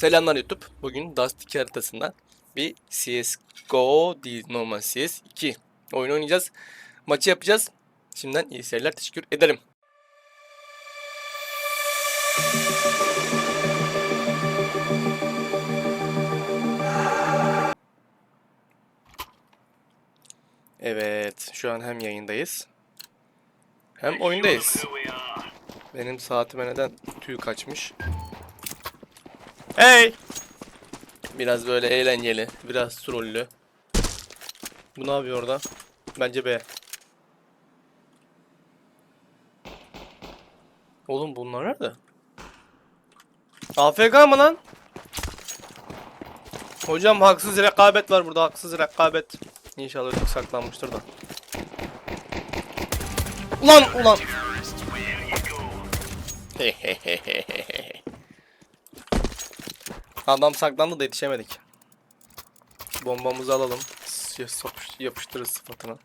Selamlar YouTube. Bugün Dust 2 haritasında bir CSGO değil normal CS 2 oyun oynayacağız. Maçı yapacağız. Şimdiden iyi seyirler teşekkür ederim. Evet, şu an hem yayındayız hem oyundayız. Benim saatime neden tüy kaçmış? Hey! Biraz böyle eğlenceli, biraz trollü. Bu ne yapıyor orada? Bence B. Oğlum bunlar nerede? AFK mı lan? Hocam haksız rekabet var burada, haksız rekabet. İnşallah öteki saklanmıştır da. Ulan ulan. Adam saklandı da yetişemedik. Bombamızı alalım. Yapıştırırız sıfatına.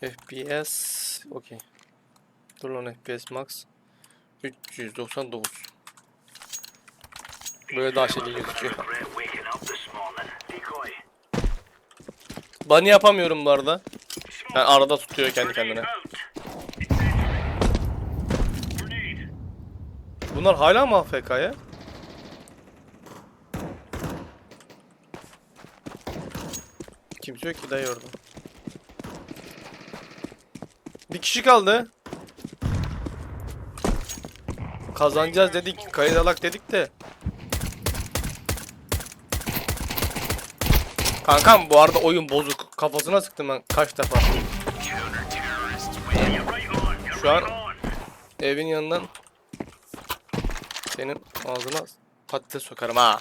FPS okey. Dur lan FPS max 399. Böyle daha şeyli gözüküyor. Bunny yapamıyorum bu arada. Yani arada tutuyor kendi kendine. Bunlar hala mı AFK Kimse yok ki dayı orada. Bir kişi kaldı. Kazanacağız dedik, kayıt alak dedik de. Kankam bu arada oyun bozuk. Kafasına sıktım ben kaç defa. Şu an evin yanından senin ağzına patates sokarım ha.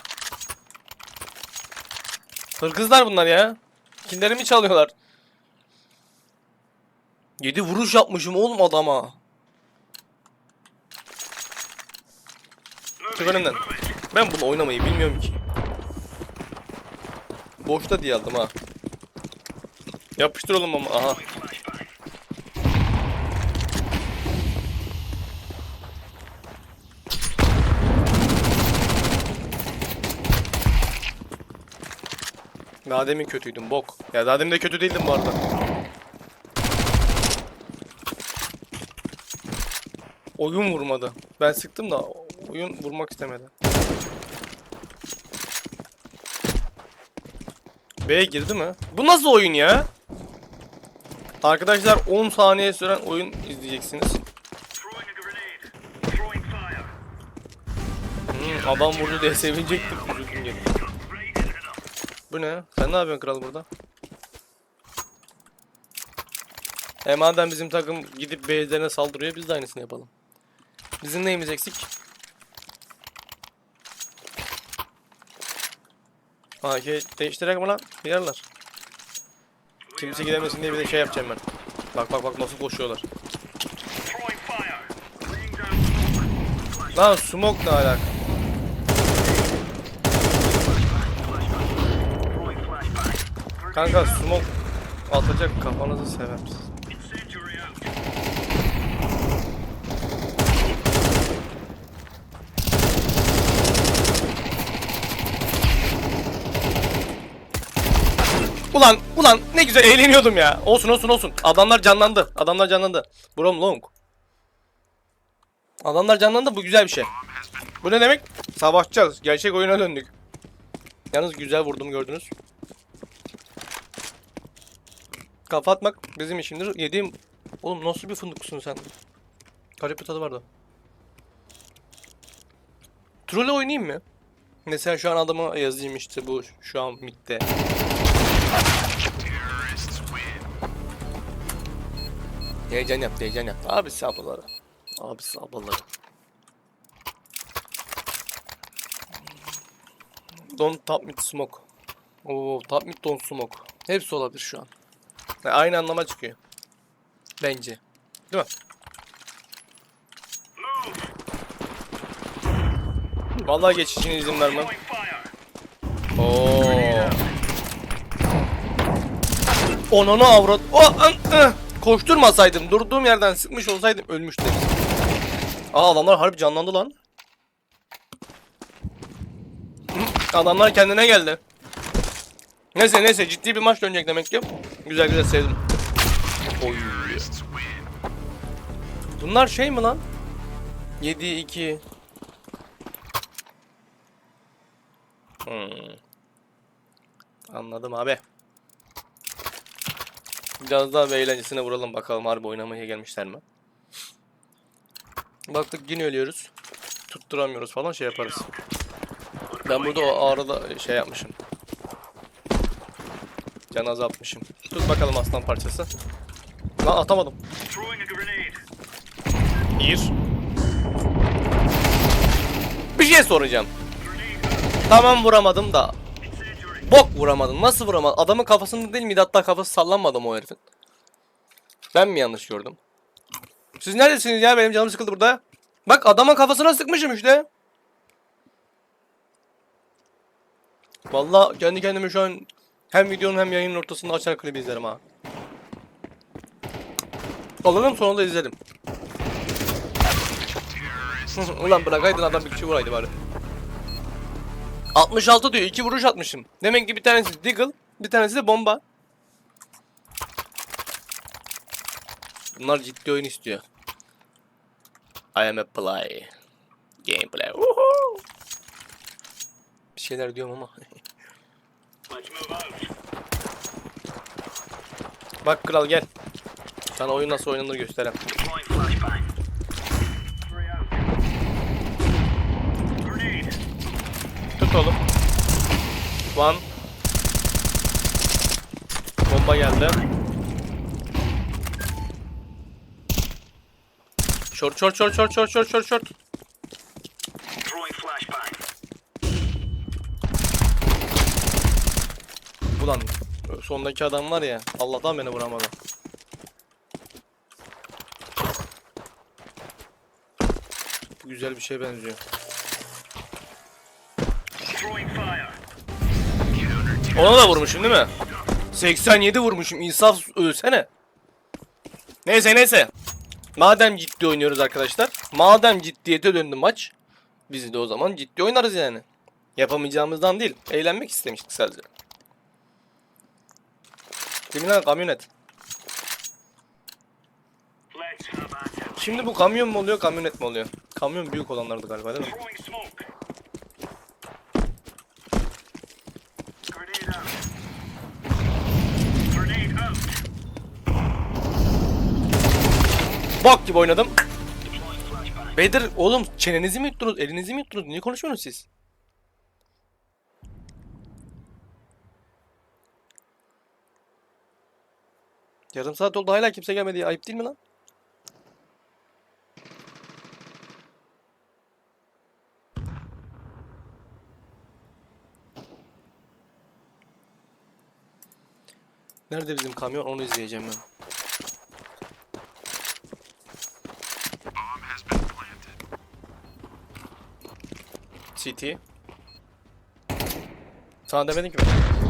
Hırkızlar bunlar ya. Kinderimi çalıyorlar. 7 vuruş yapmışım oğlum adama. Çık önümden. Ben bunu oynamayı bilmiyorum ki. Boşta diye aldım ha. Yapıştır oğlum ama aha. Daha demin kötüydüm bok. Ya daha demin de kötü değildim bu arada. Oyun vurmadı. Ben sıktım da oyun vurmak istemedi. B'ye girdi mi? Bu nasıl oyun ya? Arkadaşlar 10 saniye süren oyun izleyeceksiniz. Hmm, adam vurdu diye sevinecektik. Üzüldüm gene. Bu ne? Sen ne yapıyorsun kral burada? E madem bizim takım gidip base'lerine saldırıyor biz de aynısını yapalım. Bizim neyimiz eksik? AK değiştirek mi lan? Yerler. Kimse gidemesin diye bir de şey yapacağım ben. Bak bak bak nasıl koşuyorlar. Lan smoke ne alaka? Kanka smoke atacak kafanızı sevem siz. Ulan ulan ne güzel eğleniyordum ya. Olsun olsun olsun. Adamlar canlandı. Adamlar canlandı. Brom long. Adamlar canlandı bu güzel bir şey. Bu ne demek? Savaşacağız. Gerçek oyuna döndük. Yalnız güzel vurdum gördünüz. Kafa atmak bizim işimdir. Yediğim... Oğlum nasıl bir fındıksın sen? Garip bir tadı vardı. Troll oynayayım mı? Mesela şu an adama yazayım işte bu şu an midde. Heyecan yaptı, heyecan yaptı. Abisi ablaları. Abisi ablaları. Don't tap mid smoke. Oo, tap mid don't smoke. Hepsi olabilir şu an. Yani aynı anlama çıkıyor. Bence. Değil mi? Vallahi geçişine izin vermem. Oo. Onunu avrat. O koşturmasaydım, durduğum yerden sıkmış olsaydım ölmüştüm. Aa adamlar harbi canlandı lan. Adamlar kendine geldi. Neyse neyse ciddi bir maç dönecek demek ki. Güzel güzel sevdim. Oy. Bunlar şey mi lan? 7 2 Hmm. Anladım abi. Biraz daha bir eğlencesine vuralım bakalım harbi oynamaya gelmişler mi? Baktık yine ölüyoruz. Tutturamıyoruz falan şey yaparız. Ben burada o arada şey yapmışım. Can azaltmışım. Tut bakalım aslan parçası. Lan atamadım. Bir. Bir şey soracağım. Tamam vuramadım da. Bok vuramadım. Nasıl vuramadım? Adamın kafasında değil miydi? Hatta kafası sallanmadı mı o herifin? Ben mi yanlış gördüm? Siz neredesiniz ya? Benim canım sıkıldı burada. Bak adamın kafasına sıkmışım işte. Vallahi kendi kendime şu an hem videonun hem yayının ortasında açar klibi izlerim ha. Alalım sonra da izlerim. Ulan bırakaydın adam bir kişi vuraydı bari. 66 diyor. 2 vuruş atmışım. Demek ki bir tanesi Deagle, bir tanesi de bomba. Bunlar ciddi oyun istiyor. I am a play. Gameplay. Woohoo! Bir şeyler diyorum ama. Bak kral gel. Sana oyun nasıl oynanır göstereyim. Tut oğlum. One. Bomba geldi. Short short short short short short short short. Ulan sondaki adam var ya Allah'tan beni vuramadı. Güzel bir şeye benziyor. Ona da vurmuşum değil mi? 87 vurmuşum. İnsaf ölsene. Neyse neyse. Madem ciddi oynuyoruz arkadaşlar. Madem ciddiyete döndü maç. Biz de o zaman ciddi oynarız yani. Yapamayacağımızdan değil. Eğlenmek istemiştik sadece. Değil mi lan kamyonet? Şimdi bu kamyon mu oluyor kamyonet mi oluyor? Kamyon büyük olanlardı galiba değil mi? Bok gibi oynadım. Bedir oğlum çenenizi mi yuttunuz? Elinizi mi yuttunuz? Niye konuşmuyorsunuz siz? Yarım saat oldu hala kimse gelmedi ya. Ayıp değil mi lan? Nerede bizim kamyon? Onu izleyeceğim ben. CT. Sana demedim ki ben.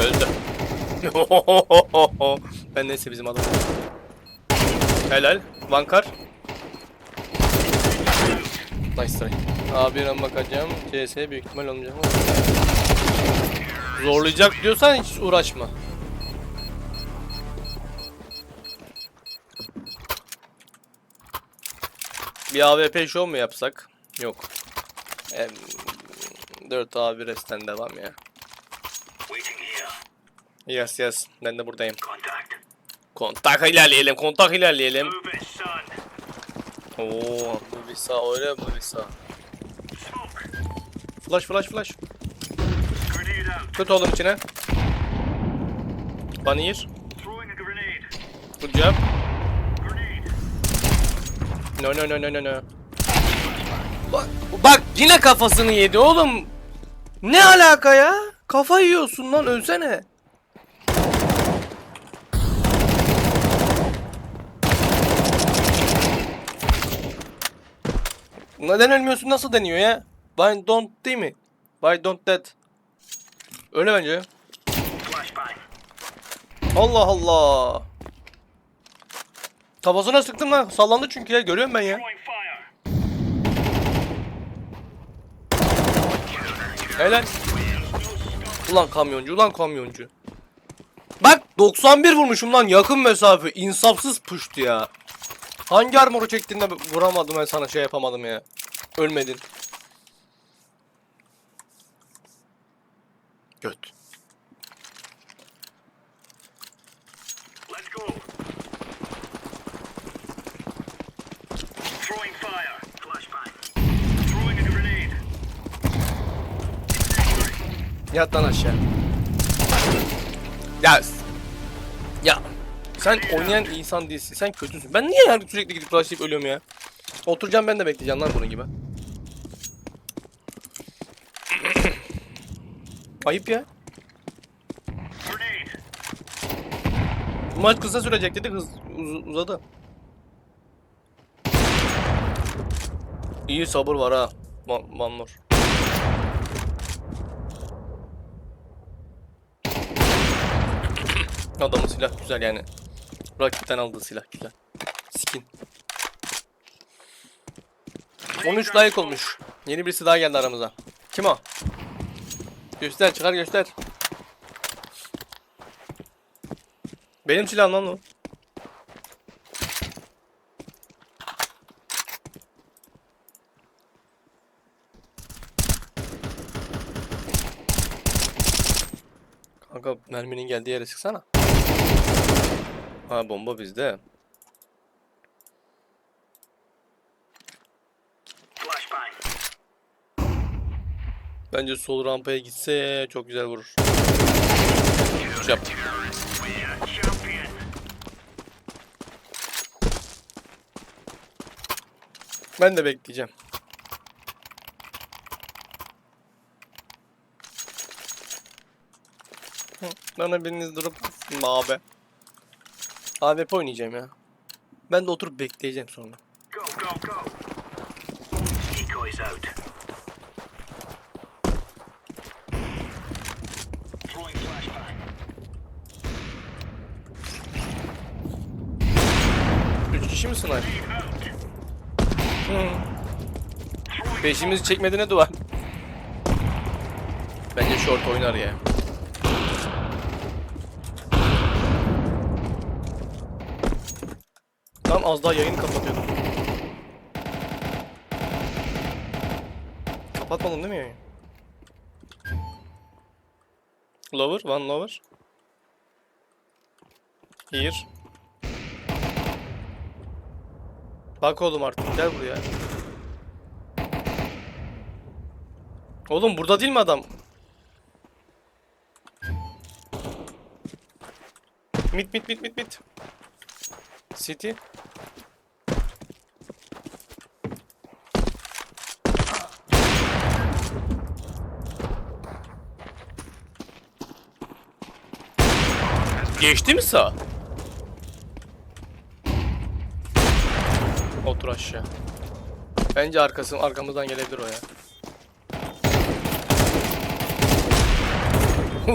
Öldü. ben neyse bizim adam. Helal. Vankar. Nice try. Abi ben bakacağım. CS büyük ihtimal olmayacak ama. Zorlayacak diyorsan hiç uğraşma. Bir AWP show mu yapsak? Yok. Em, 4 A1 S'ten devam ya. Yes yes. Ben de buradayım. Kontak ilerleyelim. Kontak ilerleyelim. Oo, bu bir sağ öyle bu bir sağ. Flash flash flash. Tut oğlum içine. Banir. Good job. No no no no no no. Bak, bak yine kafasını yedi oğlum. Ne alaka ya? Kafa yiyorsun lan ölsene. Neden ölmüyorsun nasıl deniyor ya? By don't değil mi? By don't dead. Öyle bence. Allah Allah. Kafasına sıktım lan. Sallandı çünkü ya. Görüyorum ben ya. Helal. Ulan kamyoncu, ulan kamyoncu. Bak 91 vurmuşum lan yakın mesafe. İnsafsız puştu ya. Hangi armoru çektiğinde vuramadım ben sana şey yapamadım ya. Ölmedin. Göt. Let's go. Throwing fire. Flashbang. Throwing a grenade. Yat lan aşağı. Ya. Ya. Sen oynayan insan değilsin. Sen kötüsün. Ben niye her sürekli gidip rushlayıp ölüyorum ya? Oturacağım ben de bekleyeceğim lan bunun gibi. Ayıp ya. Maç kısa sürecek dedik hız uz- uzadı. İyi sabır var ha. Van Nor. Adamın silah güzel yani. Rakipten aldığı silah güzel. Skin. 13 like olmuş. Yeni birisi daha geldi aramıza. Kim o? Göster çıkar göster. Benim silahım lan o. Kanka merminin geldiği yere sıksana. Ha bomba bizde. Bence sol rampaya gitse çok güzel vurur. Push yap. Ben de bekleyeceğim. Bana biriniz durup abi. AWP oynayacağım ya. Ben de oturup bekleyeceğim sonra. Go, go, go. Üç kişi misin lan? Peşimizi çekmedi ne duvar? Bence short oynar ya. Tam az daha yayını kapatıyordum. Kapatmadım değil mi yayını? Lower, one lower. Here. Bak oğlum artık gel buraya. Oğlum burada değil mi adam? Mit mit mit mit mit. City. Geçti mi sağ? Otur aşağı. Bence arkası arkamızdan gelebilir o ya.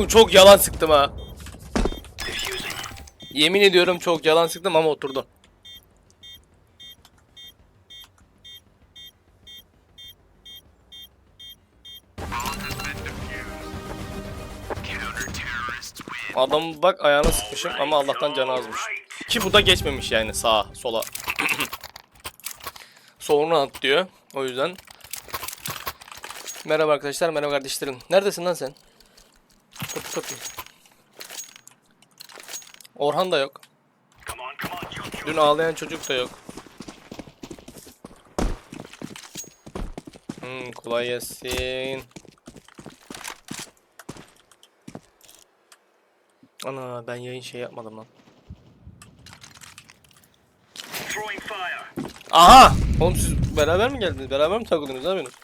Çok yalan sıktım ha. Yemin ediyorum çok yalan sıktım ama oturdu. Adam bak ayağına sıkmışım ama Allah'tan canı azmış. Ki bu da geçmemiş yani sağa sola. Sonra at diyor. O yüzden. Merhaba arkadaşlar, merhaba kardeşlerim. Neredesin lan sen? Kapı kapı. Orhan da yok. Dün ağlayan çocuk da yok. Hmm, kolay gelsin. Ana ben yayın şey yapmadım lan. Aha! Oğlum siz beraber mi geldiniz? Beraber mi takıldınız? Ne yapıyorsunuz?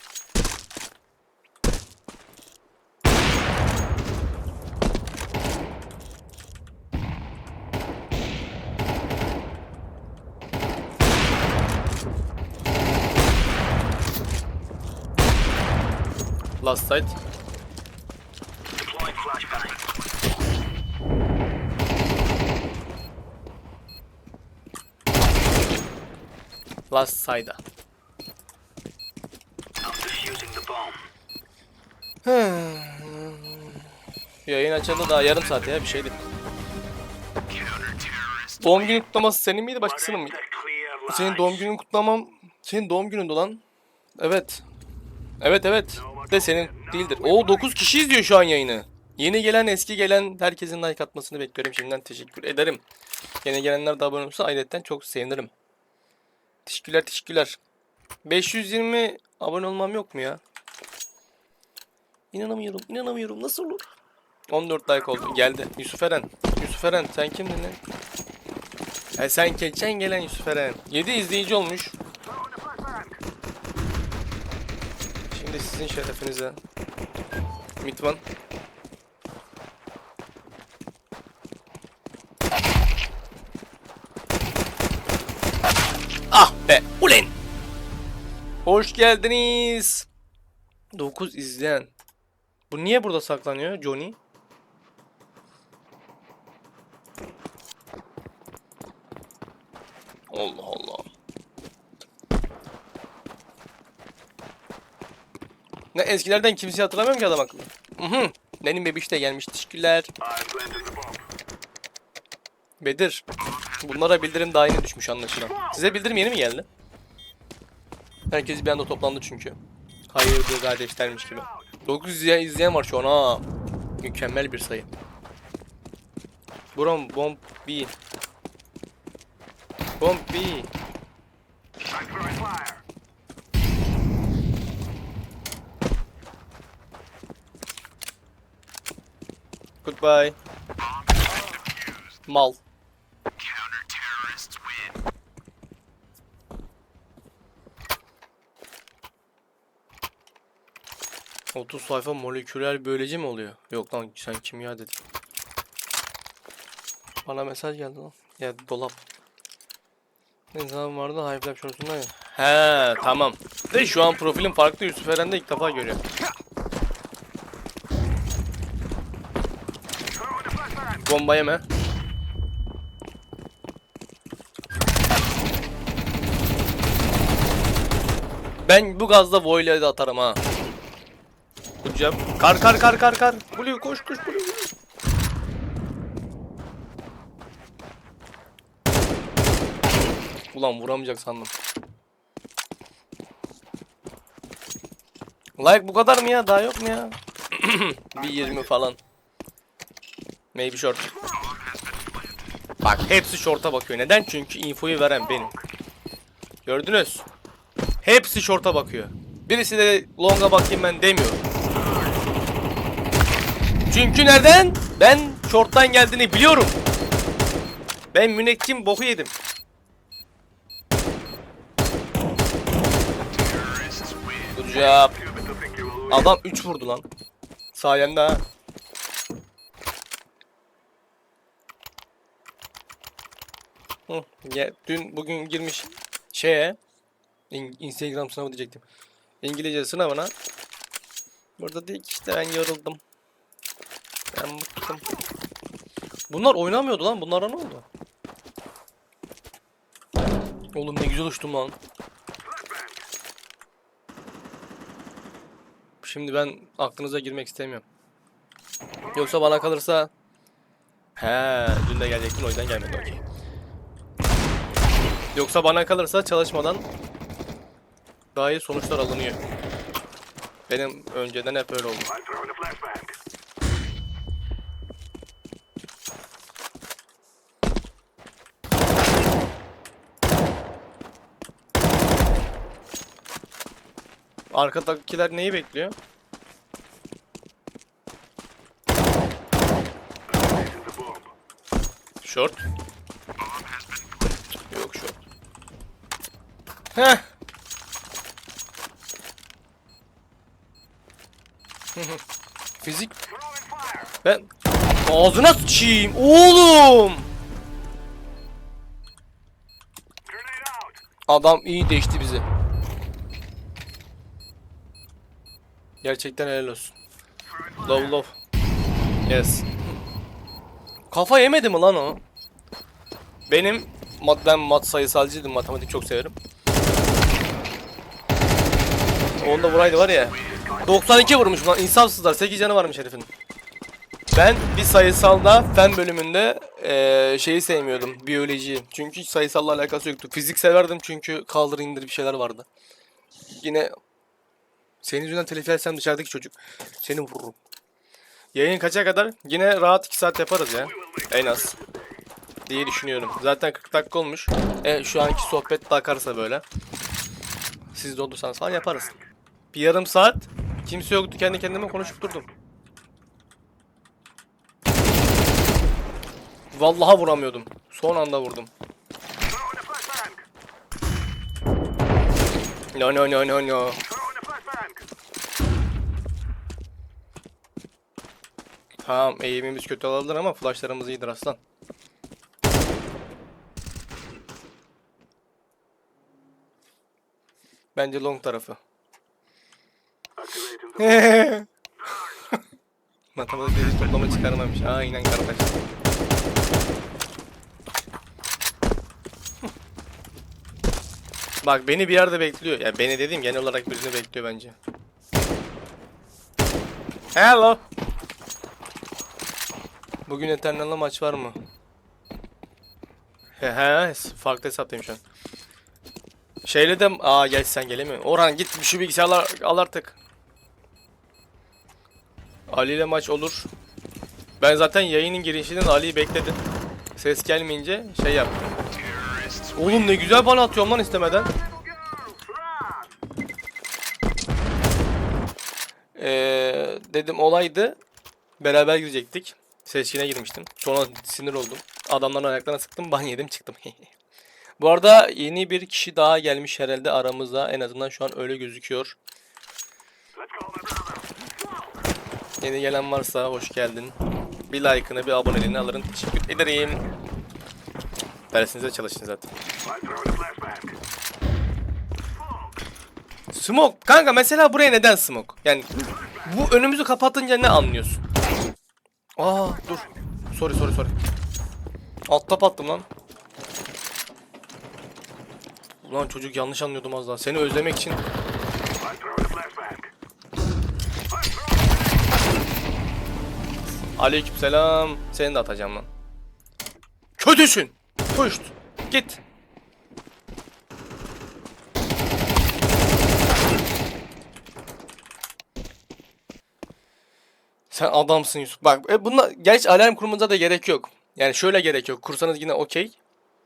Last flashbang. Last side'a. Yayın açıldı daha yarım saat ya bir şeydi. Doğum günü kutlaması senin miydi başkasının mıydı? Senin doğum günün kutlamam senin doğum günün lan. Evet. Evet evet. De senin değildir. O 9 kişi izliyor şu an yayını. Yeni gelen eski gelen herkesin like atmasını bekliyorum. Şimdiden teşekkür ederim. Yeni gelenler de abone olursa ayrıca çok sevinirim. Teşekkürler teşekkürler. 520 abone olmam yok mu ya? İnanamıyorum inanamıyorum nasıl olur? 14 like oldu geldi. Yusuf Eren. Yusuf Eren sen kimdin lan? E sen geçen gelen Yusuf Eren. 7 izleyici olmuş. Şimdi sizin şerefinize. Mitvan. Ah be ulen. Hoş geldiniz. 9 izleyen. Bu niye burada saklanıyor Johnny? Allah Allah. Ne eskilerden kimseyi hatırlamıyorum ki adam akıllı. Mhm. Benim bebiş de gelmiş. Teşekkürler. Bedir. Bunlara bildirim daha yeni düşmüş anlaşılan. Size bildirim yeni mi geldi? Herkes bir anda toplandı çünkü. Hayırdır kardeşlermiş gibi. 900 izleyen, izleyen var şu an ha. Mükemmel bir sayı. Brom bomb B. Bomb B. Goodbye. Mal. Otuz sayfa moleküler biyoloji mi oluyor? Yok lan sen kimya dedin. Bana mesaj geldi lan. Ya dolap. Ne zaman vardı Hype Lab şortunda ya. He tamam. De şu an profilim farklı Yusuf Eren de ilk defa görüyor. Throwing the flashbang. Bomba yeme. Ben bu gazda voleyi de atarım ha. Job. Kar kar kar kar kar. Blue koş koş Blue. Ulan vuramayacak sandım. Like bu kadar mı ya? Daha yok mu ya? bir 20 falan. Maybe short. Bak hepsi short'a bakıyor. Neden? Çünkü infoyu veren benim. Gördünüz. Hepsi short'a bakıyor. Birisi de long'a bakayım ben demiyor. Çünkü neden? Ben short'tan geldiğini biliyorum. Ben müneccim boku yedim. Good job. Adam 3 vurdu lan. Sayende ha. Hı, ya, dün bugün girmiş şeye in- Instagram sınavı diyecektim. İngilizce sınavına. Burada diyor ki işte ben yoruldum. Ben bıktım. Bunlar oynamıyordu lan. Bunlara ne oldu? Oğlum ne güzel uçtum lan. Şimdi ben aklınıza girmek istemiyorum. Yoksa bana kalırsa He, dün de gelecektin o yüzden gelmedi okey. Yoksa bana kalırsa çalışmadan daha iyi sonuçlar alınıyor. Benim önceden hep öyle oldu. Arkadakiler neyi bekliyor? Short. Yok short. Fizik. Ben ağzına sıçayım oğlum. Adam iyi değişti bizi. Gerçekten helal olsun. Love love. Yes. Kafa yemedi mi lan o? Benim mat ben mat sayısalcıydım matematik çok severim. Onda buraydı var ya. 92 vurmuş lan insafsızlar 8 canı varmış herifin. Ben bir sayısalda fen bölümünde eee, şeyi sevmiyordum biyolojiyi. Çünkü sayısalla alakası yoktu. Fizik severdim çünkü kaldır indir bir şeyler vardı. Yine senin yüzünden telif etsem dışarıdaki çocuk. Seni vururum. Yayın kaça kadar? Yine rahat 2 saat yaparız ya. En az. Diye düşünüyorum. Zaten 40 dakika olmuş. E, şu anki sohbet de akarsa böyle. Siz de falan yaparız. Bir yarım saat kimse yoktu kendi kendime konuşup durdum. Vallahi vuramıyordum. Son anda vurdum. No no no no no. Tamam eğimimiz kötü olabilir ama flashlarımız iyidir aslan. Bence long tarafı. Matematik deniz toplama çıkarmamış. Aynen kardeş. Bak beni bir yerde bekliyor. Ya beni dediğim genel olarak birini bekliyor bence. Hello. Bugün Eternal'la maç var mı? He he farklı hesaptayım şu an. Şeyle de aa gel sen gelemiyorsun. Orhan git şu bilgisayarlar al artık. Ali ile maç olur. Ben zaten yayının girişinden Ali'yi bekledim. Ses gelmeyince şey yaptım. Oğlum ne güzel bana atıyorum lan istemeden. Ee, dedim olaydı. Beraber girecektik. Seçkine girmiştim. Sonra sinir oldum. Adamların ayaklarına sıktım. Ban yedim çıktım. Bu arada yeni bir kişi daha gelmiş herhalde aramıza. En azından şu an öyle gözüküyor. Yeni gelen varsa hoş geldin. Bir like'ını bir aboneliğini alırım. Teşekkür ederim. Dersinize çalışın zaten. Smoke. Kanka mesela buraya neden smoke? Yani bu önümüzü kapatınca ne anlıyorsun? Aa dur. Sorry sorry sorry. Alt tap attım lan. Ulan çocuk yanlış anlıyordum az daha. Seni özlemek için. Aleykümselam. Seni de atacağım lan. Kötüsün. Puşt. Git. Sen adamsın Yusuf. Bak e bunda gerçi alarm kurmanıza da gerek yok. Yani şöyle gerek yok. Kursanız yine okey.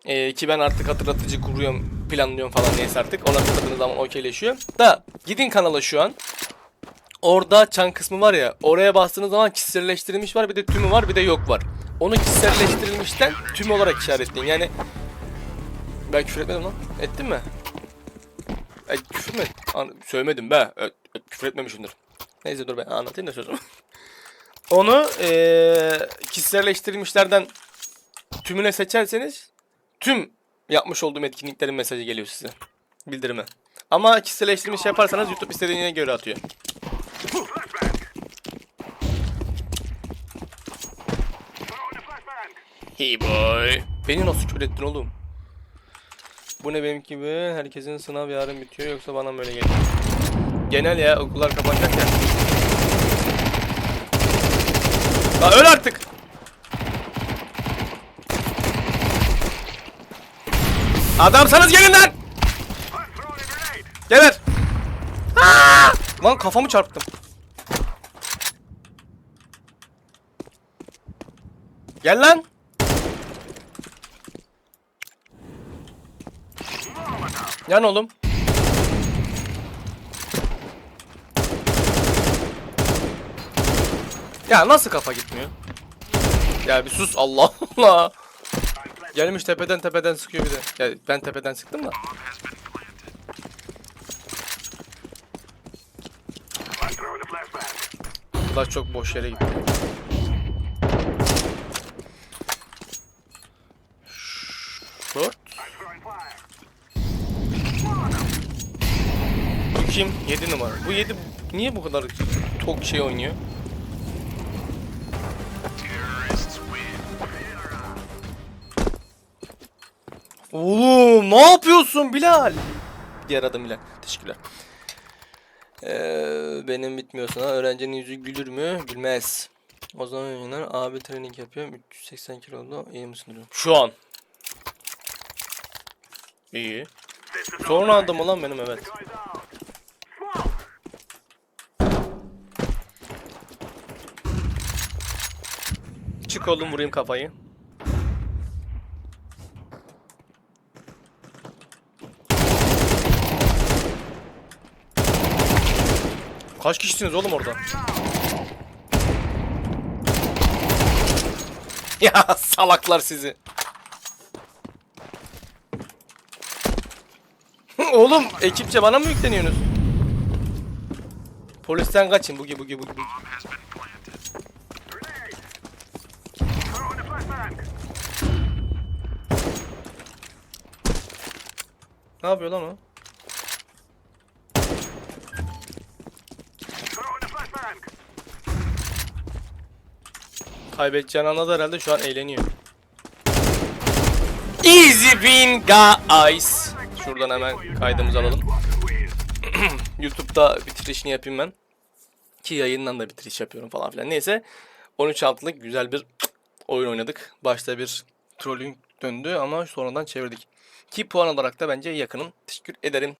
Ee, ki ben artık hatırlatıcı kuruyorum, planlıyorum falan neyse artık. Ona tıkladığınız zaman okeyleşiyor. Da gidin kanala şu an. Orada çan kısmı var ya. Oraya bastığınız zaman kişiselleştirilmiş var. Bir de tümü var bir de yok var. Onu kişiselleştirilmişten tüm olarak işaretleyin. Yani ben küfür etmedim lan. Ettin mi? E, küfür mü? An söylemedim be. E, e, küfür etmemişimdir. Neyse dur ben anlatayım da sözümü. Onu eee kişiselleştirilmişlerden tümüne seçerseniz tüm yapmış olduğum etkinliklerin mesajı geliyor size. Bildirimi. Ama kişiselleştirilmiş yaparsanız YouTube istediğine göre atıyor. Hey boy. Beni nasıl küfür ettin oğlum? Bu ne benim gibi? Herkesin sınav yarın bitiyor yoksa bana mı öyle geliyor? Genel ya okullar kapanacak ya. La öl artık. Adamsanız gelin lan. Geber. Lan kafamı çarptım. Gel lan. Yan oğlum. Ya nasıl kafa gitmiyor? Ya bir sus Allah Allah. Gelmiş tepeden tepeden sıkıyor bir de. Ya ben tepeden sıktım da. I'm throwing a flashbang. Flash çok boş yere gitti. Short. Bu kim? 7 numara. Bu 7 niye bu kadar tok şey oynuyor? Oğlum ne yapıyorsun Bilal? Diğer adım Bilal. Teşekkürler. Ee, benim bitmiyorsa öğrencinin yüzü gülür mü? Gülmez. O zaman yayınlar abi training yapıyorum. 380 kilo oldu. İyi misin durum? Şu an. İyi. Sonra adım olan benim evet. Çık oğlum vurayım kafayı. Kaç kişisiniz oğlum orada? Ya salaklar sizi. oğlum ekipçe bana mı yükleniyorsunuz? Polisten kaçın bugi bugi bugi. Ne yapıyor lan o? Kaybedeceğini anladı herhalde şu an eğleniyor. Easy win guys. Şuradan hemen kaydımızı alalım. YouTube'da bitirişini yapayım ben. Ki yayından da bitiriş yapıyorum falan filan. Neyse 13 altılık güzel bir oyun oynadık. Başta bir trolling döndü ama sonradan çevirdik. Ki puan olarak da bence yakınım. Teşekkür ederim.